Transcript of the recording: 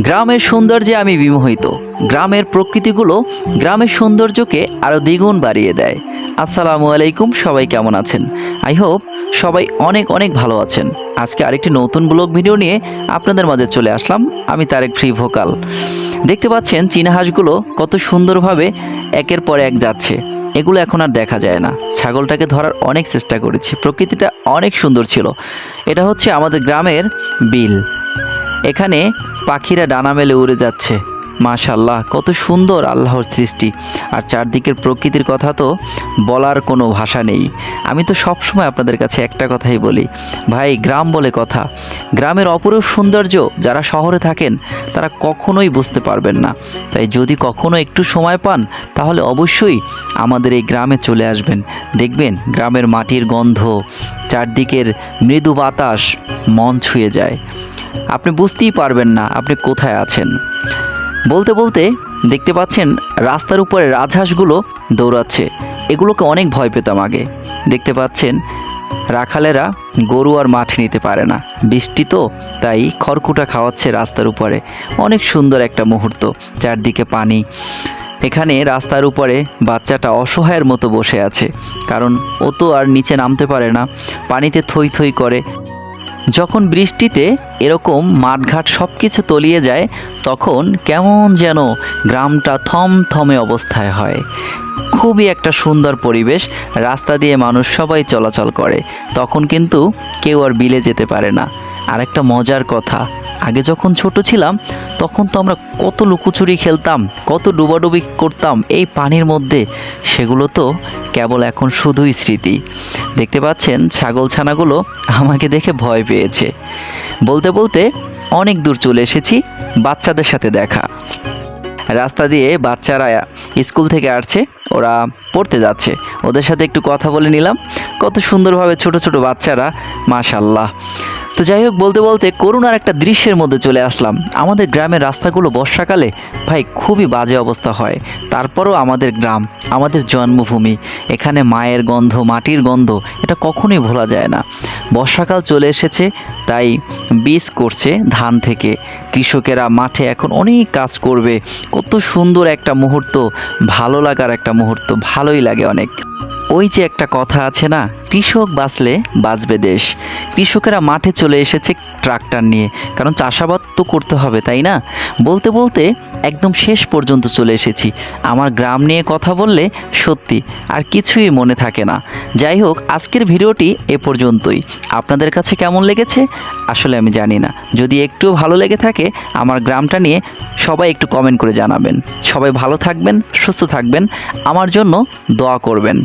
গ্রামের সৌন্দর্যে আমি বিমোহিত। গ্রামের প্রকৃতিগুলো গ্রামের সৌন্দর্যকে আরও দ্বিগুণ বাড়িয়ে দেয়। আসসালামু আলাইকুম, সবাই কেমন আছেন? আই হোপ সবাই অনেক অনেক ভালো আছেন। আজকে আরেকটি নতুন ব্লগ ভিডিও নিয়ে আপনাদের মাঝে চলে আসলাম। আমি তারেক ফ্রি ভোকাল। দেখতে পাচ্ছেন চীনা হাঁসগুলো কত সুন্দরভাবে একের পর এক যাচ্ছে। এগুলো এখন আর দেখা যায় না। ছাগলটাকে ধরার অনেক চেষ্টা করেছি। প্রকৃতিটা অনেক সুন্দর ছিল। এটা হচ্ছে আমাদের গ্রামের বিল। এখানে পাখিরা ডানা মেলে উড়ে যাচ্ছে। মাশাল্লাহ কত সুন্দর আল্লাহর সৃষ্টি। আর চারদিকের প্রকৃতির কথা তো বলার কোনো ভাষা নেই। আমি তো সবসময় আপনাদের কাছে একটা কথাই বলি। ভাই, গ্রাম বলে কথা। গ্রামের অপরূপ সৌন্দর্য, যারা শহরে থাকেন, তারা কখনোই বুঝতে পারবেন না। তাই যদি কখনো একটু সময় পান, তাহলে অবশ্যই আমাদের এই গ্রামে চলে আসবেন। দেখবেন গ্রামের মাটির গন্ধ, চারদিকের মৃদু বাতাস, মন ছুঁয়ে যায়। আপনি বুঝতেই পারবেন না আপনি কোথায় আছেন। বলতে বলতে দেখতে পাচ্ছেন রাস্তার উপরে রাজহাঁসগুলো দৌড়াচ্ছে। এগুলোকে অনেক ভয় পেতাম আগে। দেখতে পাচ্ছেন রাখালেরা গরু আর মাঠ নিতে পারে না। বৃষ্টি তো, তাই খড়কুটা খাওয়াচ্ছে রাস্তার উপরে। অনেক সুন্দর একটা মুহূর্ত, চারদিকে পানি। এখানে রাস্তার উপরে বাচ্চাটা অসহায়ের মতো বসে আছে। কারণ ও তো আর নিচে নামতে পারে না, পানিতে থই থই করে। যখন বৃষ্টিতে এরকম মাঠঘাট সব কিছু তলিয়ে যায়, তখন কেমন যেন গ্রামটা থমথমে অবস্থায় হয়। খুবই একটা সুন্দর পরিবেশ, রাস্তা দিয়ে মানুষ সবাই চলাচল করে, তখন কিন্তু কেউ আর বিলে যেতে পারে না। আর একটা মজার কথা, আগে যখন ছোট ছিলাম, তখন তো আমরা কত লুকোচুরি খেলতাম, কত ডুবাডুবি করতাম, এই পানির মধ্যে, সেগুলো তো কেবল এখন শুধুই স্মৃতি। দেখতে পাচ্ছেন ছাগল ছানাগুলো আমাকে দেখে ভয় পেয়েছে। বলতে বলতে অনেক দূর চলে এসেছি বাচ্চাদের সাথে দেখা। রাস্তা দিয়ে বাচ্চারা স্কুল থেকে আসছে, ওরা পড়তে যাচ্ছে। ওদের সাথে একটু কথা বলে নিলাম। কত সুন্দরভাবে ছোট ছোট বাচ্চারা মাশাল্লাহ তো যাই হোক, বলতে বলতে করুণার একটা দৃশ্যের মধ্যে চলে আসলাম। আমাদের গ্রামের রাস্তাগুলো বর্ষাকালে ভাই খুবই বাজে অবস্থা হয়। তারপরও আমাদের গ্রাম, আমাদের জন্মভূমি, এখানে মায়ের গন্ধ, মাটির গন্ধ, এটা কখনোই ভোলা যায় না। বর্ষাকাল চলে এসেছে, তাই বীজ করছে ধান থেকে। কৃষকেরা মাঠে এখন অনেক কাজ করবে। কত সুন্দর একটা মুহূর্ত, ভালো লাগার একটা মুহূর্ত, ভালোই লাগে অনেক। ওই যে একটা কথা আছে না, কৃষক বাঁচলে বাঁচবে দেশ। কৃষকেরা মাঠে চলে এসেছে ট্রাক্টর নিয়ে, কারণ চাষাবাদ তো করতে হবে, তাই না? বলতে বলতে একদম শেষ পর্যন্ত চলে এসেছি। আমার গ্রাম নিয়ে কথা বললে সত্যি আর কিছুই মনে থাকে না। যাই হোক, আজকের ভিডিওটি এ পর্যন্তই। আপনাদের কাছে কেমন লেগেছে? আসলে আমি জানি না। যদি একটু ভালো লেগে থাকে, আমার গ্রামটা নিয়ে সবাই একটু কমেন্ট করে জানাবেন। সবাই ভালো থাকবেন, সুস্থ থাকবেন, আমার জন্য দোয়া করবেন।